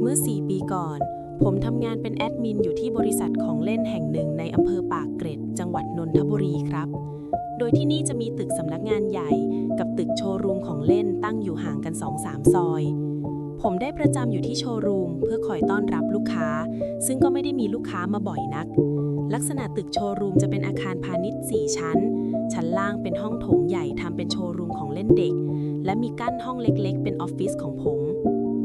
เมื่อ 4 ปีก่อน ผมทำงานเป็นแอดมินอยู่ที่บริษัทของเล่นแห่งหนึ่งในอำเภอปากเกร็ด จังหวัดนนทบุรีครับ โดยที่นี่จะมีตึกสำนักงานใหญ่ กับตึกโชว์รูมของเล่นตั้งอยู่ห่างกัน 2-3 ซอย ผมได้ประจำอยู่ที่โชว์รูมเพื่อคอยต้อนรับลูกค้า ซึ่งก็ไม่ได้มีลูกค้ามาบ่อยนัก ลักษณะตึกโชว์รูมจะเป็นอาคารพาณิชย์ 4 ชั้น ชั้นล่างเป็นห้องโถงใหญ่ทำเป็นโชว์รูมของเล่นเด็ก และมีกั้นห้องเล็ก ๆ เป็นออฟฟิศของผม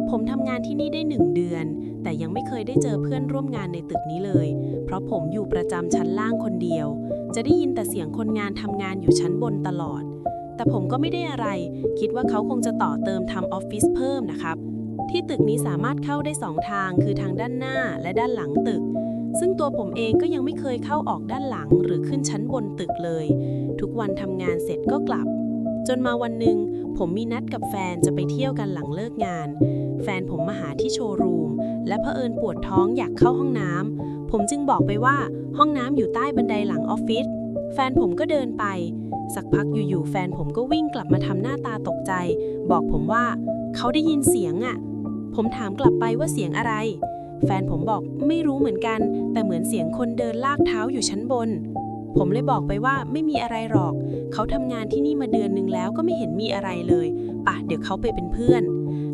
ผมทำงานที่นี่ได้หนึ่งเดือน แต่ยังไม่เคยได้เจอเพื่อนร่วมงานในตึกนี้เลย เพราะผมอยู่ประจำชั้นล่างคนเดียว จะได้ยินแต่เสียงคนงานทำงานอยู่ชั้นบนตลอด แต่ผมก็ไม่ได้อะไร คิดว่าเขาคงจะต่อเติมทำออฟฟิศเพิ่มนะครับ ที่ตึกนี้สามารถเข้าได้สองทางคือทางด้านหน้าและด้านหลังตึก ซึ่งตัวผมเองก็ยังไม่เคยเข้าออกด้านหลังหรือขึ้นชั้นบนตึกเลย ทุกวันทำงานเสร็จก็กลับ จนมาวันหนึ่งผมมีนัดกับแฟนจะไปเที่ยวกันหลังเลิกงาน แฟนผมมาหาที่โชว์รูม และเผอิญปวดท้องอยากเข้าห้องน้ำ ผมจึงบอกไปว่าห้องน้ำอยู่ใต้บันไดหลังออฟฟิศ แฟนผมก็เดินไป สักพักอยู่ๆแฟนผมก็วิ่งกลับมาทำหน้าตาตกใจ บอกผมว่าเขาได้ยินเสียงอะ่ะ ผมถามกลับไปว่าเสียงอะไร แฟนผมบอกไม่รู้เหมือนกัน แต่เหมือนเสียงคนเดินลากเท้าอยู่ชั้นบน ผมเลยบอกไปว่าไม่มีอะไรหรอก เขาทำงานที่นี่มาเดือนหนึ่งแล้วก็ไม่เห็นมีอะไรเลยป่ะเดี๋ยวเขาไปเป็นเพื่อน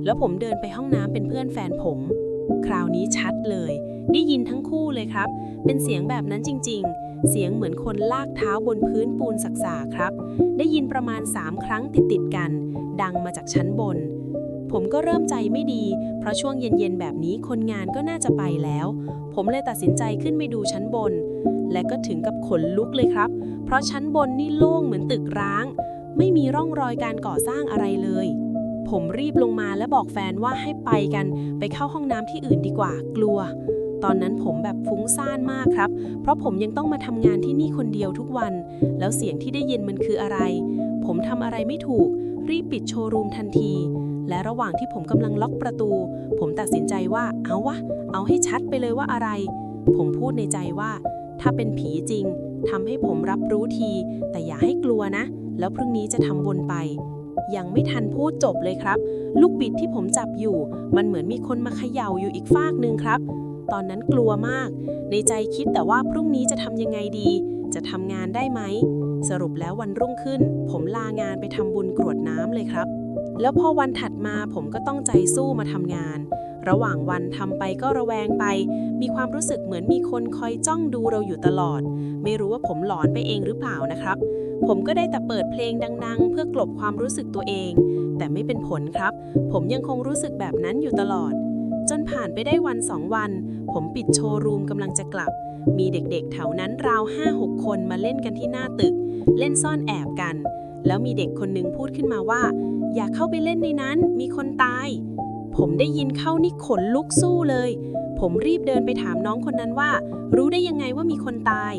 แล้วผมเดินไปห้องน้ำเป็นเพื่อนแฟนผม คราวนี้ชัดเลย ได้ยินทั้งคู่เลยครับ เป็นเสียงแบบนั้นจริง ๆ เสียงเหมือนคนลากเท้าบนพื้นปูนสักๆครับ ได้ยินประมาณ 3 ครั้งติดๆกัน ดังมาจากชั้นบน ผมก็เริ่มใจไม่ดี เพราะช่วงเย็นๆแบบนี้คนงานก็น่าจะไปแล้ว ผมเลยตัดสินใจขึ้นไปดูชั้นบน และก็ถึงกับขนลุกเลยครับ เพราะชั้นบนนี่โล่งเหมือนตึกร้าง ไม่มีร่องรอยการก่อสร้างอะไรเลย ผมรีบลงมาและบอกแฟนว่าให้ไปกันไปเข้าห้องน้ำที่อื่นดีกว่า กลัว ตอนนั้นผมแบบฟุ้งซ่านมากครับ เพราะผมยังต้องมาทำงานที่นี่คนเดียวทุกวัน แล้วเสียงที่ได้ยินมันคืออะไร ผมทำอะไรไม่ถูก รีบปิดโชว์รูมทันที และระหว่างที่ผมกำลังล็อกประตู ผมตัดสินใจว่า เอาวะ เอาให้ชัดไปเลยว่าอะไร ผมพูดในใจว่า ถ้าเป็นผีจริงทำให้ผมรับรู้ที แต่อย่าให้กลัวนะ แล้วพรุ่งนี้จะทำบนไป ยังไม่ทันพูดจบเลยครับ ลูกบิดที่ผมจับอยู่ มันเหมือนมีคนมาเขย่าอยู่อีกฟากหนึ่งครับ ตอนนั้นกลัวมาก ในใจคิดแต่ว่าพรุ่งนี้จะทำยังไงดี จะทำงานได้ไหม สรุปแล้ววันรุ่งขึ้น ผมลางานไปทำบุญกรวดน้ำเลยครับ แล้วพอวันถัดมาผมก็ต้องใจสู้มาทำงาน ระหว่างวันทำไปก็ระแวงไป มีความรู้สึกเหมือนมีคนคอยจ้องดูเราอยู่ตลอด ไม่รู้ว่าผมหลอนไปเองหรือเปล่านะครับ ผมก็ได้แต่เปิดเพลงดัง ๆ เพื่อกลบความรู้สึกตัวเอง แต่ไม่เป็นผลครับ ผมยังคงรู้สึกแบบนั้นอยู่ตลอด จนผ่านไปได้วันสองวัน ผมปิดโชว์รูมกำลังจะกลับ มีเด็กๆแถวนั้นราว5-6คนมาเล่นกันที่หน้าตึก เล่นซ่อนแอบกัน แล้วมีเด็กคนหนึ่งพูดขึ้นมาว่า อย่าเข้าไปเล่นในนั้น มีคนตาย ผมได้ยินเข้านี่ขนลุกสู้เลย ผมรีบเดินไปถามน้องคนนั้นว่า รู้ได้ยังไงว่ามีคนตาย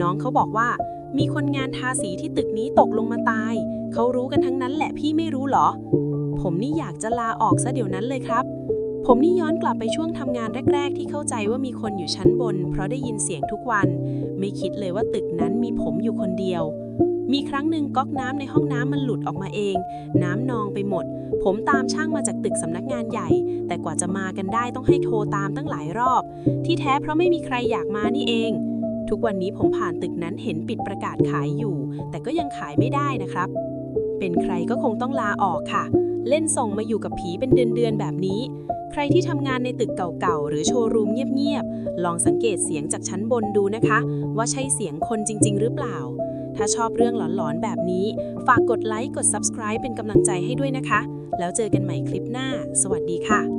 น้องเขาบอกว่า มีคนงานทาสีที่ตึกนี้ตกลงมาตาย เขารู้กันทั้งนั้นแหละพี่ไม่รู้เหรอ ผมนี่อยากจะลาออกซะเดี๋ยวนั้นเลยครับผมนี่ย้อนกลับไปช่วงทำงานแรก ๆ ที่เข้าใจว่ามีคนอยู่ชั้นบน เพราะได้ยินเสียงทุกวัน ไม่คิดเลยว่าตึกนั้นมีผมอยู่คนเดียว มีครั้งหนึ่งก๊อกน้ำในห้องน้ำมันหลุดออกมาเอง น้ำนองไปหมด ผมตามช่างมาจากตึกสำนักงานใหญ่ แต่กว่าจะมากันได้ต้องให้โทรตามตั้งหลายรอบ ที่แท้เพราะไม่มีใครอยากมานี่เอง ทุกวันนี้ผมผ่านตึกนั้นเห็นปิดประกาศขายอยู่ แต่ก็ยังขายไม่ได้นะครับ เป็นใครก็คงต้องลาออกค่ะ เล่นส่งมาอยู่กับผีเป็นเดือนๆแบบนี้ ใครที่ทำงานในตึกเก่าๆหรือโชว์รูมเงียบๆลองสังเกตเสียงจากชั้นบนดูนะคะ ว่าใช่เสียงคนจริง ๆ หรือเปล่า ถ้าชอบเรื่องหลอนๆแบบนี้ ฝากกดไลค์ กด subscribe เป็นกำลังใจให้ด้วยนะคะ แล้วเจอกันใหม่คลิปหน้า สวัสดีค่ะ